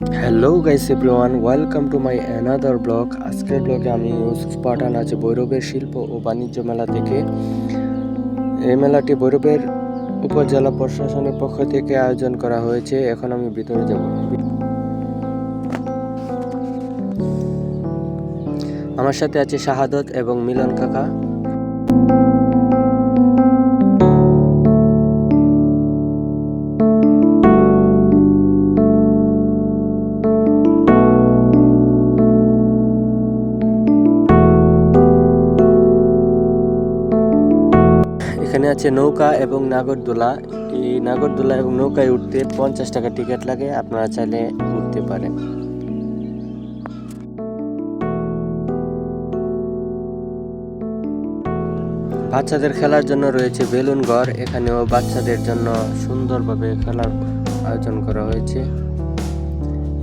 Hello guys everyone welcome to my another blog আজকের ব্লগে আমি পাঠান আছে ভৈরবের শিল্প ও বাণিজ্য মেলা থেকে। এই মেলাটি ভৈরবের উপজেলা প্রশাসনের পক্ষ থেকে আয়োজন করা হয়েছে। এখন আমি ভিতরে যাব। আমার সাথে আছে শাহাদত এবং মিলন কাকা। এখানে আছে নৌকা এবং নাগরদোলা। এই নাগরদোলা এবং নৌকায় উঠতে পঞ্চাশ টাকা টিকিট লাগে, আপনারা চাইলে উঠতে পারেন। বাচ্চাদের খেলার জন্য রয়েছে বেলুন ঘর, এখানেও বাচ্চাদের জন্য সুন্দরভাবে খেলার আয়োজন করা হয়েছে।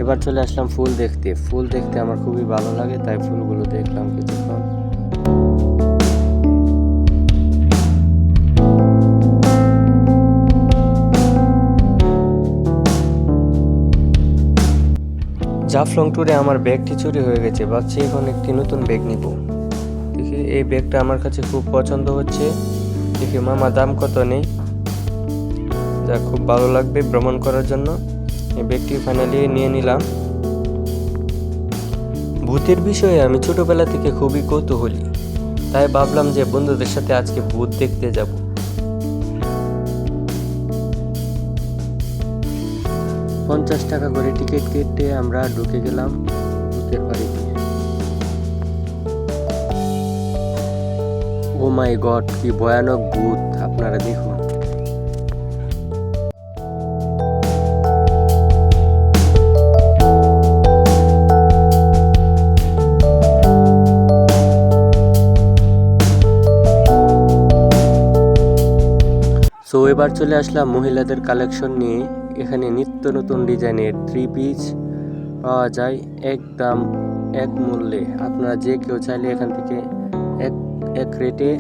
এবার চলে আসলাম ফুল দেখতে। ফুল দেখতে আমার খুবই ভালো লাগে, তাই ফুলগুলো দেখলাম কিছুক্ষণ। জাফলং ট্যুরে আমার ব্যাগটি চুরি হয়ে গেছে, ভাবছি এখন একটি নতুন ব্যাগ নিব। দেখি, এই ব্যাগটা আমার কাছে খুব পছন্দ হচ্ছে। দেখি, মামা, দাম কত নেই? যা, খুব ভালো লাগবে ভ্রমণ করার জন্য। এই ব্যাগটি ফাইনালি নিয়ে নিলাম। ভূতের বিষয়ে আমি ছোটবেলা থেকে খুবই কৌতূহলী। তাই ভাবলাম যে বন্ধুদের সাথে আজকে ভূত দেখতে যাব। পঞ্চাশ টাকা করে টিকিট কেটে আমরা ঢুকে গেলাম ভূতের বাড়িতে ও মাই গড, কি ভয়ানক ভূত, আপনারা দেখুন। সো এবার চলে আসলাম মহিলাদের কালেকশন নিয়ে। এখানে নিত্য নতুন ডিজাইনের থ্রি পিস পাওয়া যায় এক দাম এক মূল্যে। আপনারা যে কেউ চাইলে এখান থেকে এক এক রেটে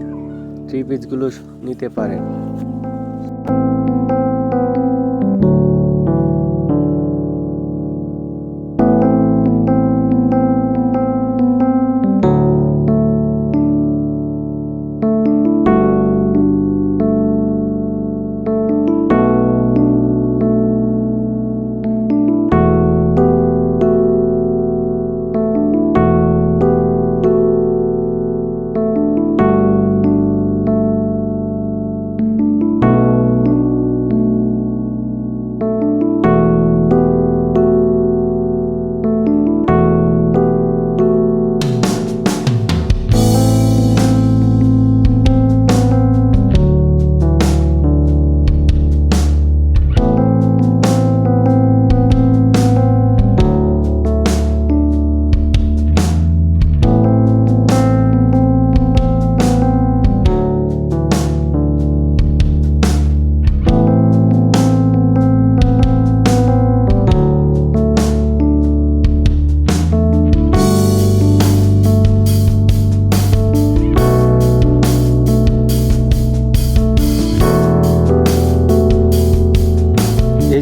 থ্রি পিসগুলো নিতে পারেন।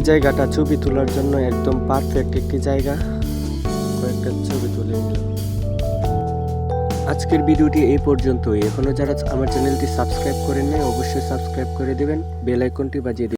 জায়গাটা ছবি তোলার জন্য একদম পারফেক্ট একটি জায়গা। কয়েকটা ছবি তুলে আজকের ভিডিওটি এই পর্যন্তই। এখনও যারা আমার চ্যানেলটি সাবস্ক্রাইব করেন নাই অবশ্যই সাবস্ক্রাইব করে দেবেন। বেল আইকনটি বাজিয়ে দিবেন।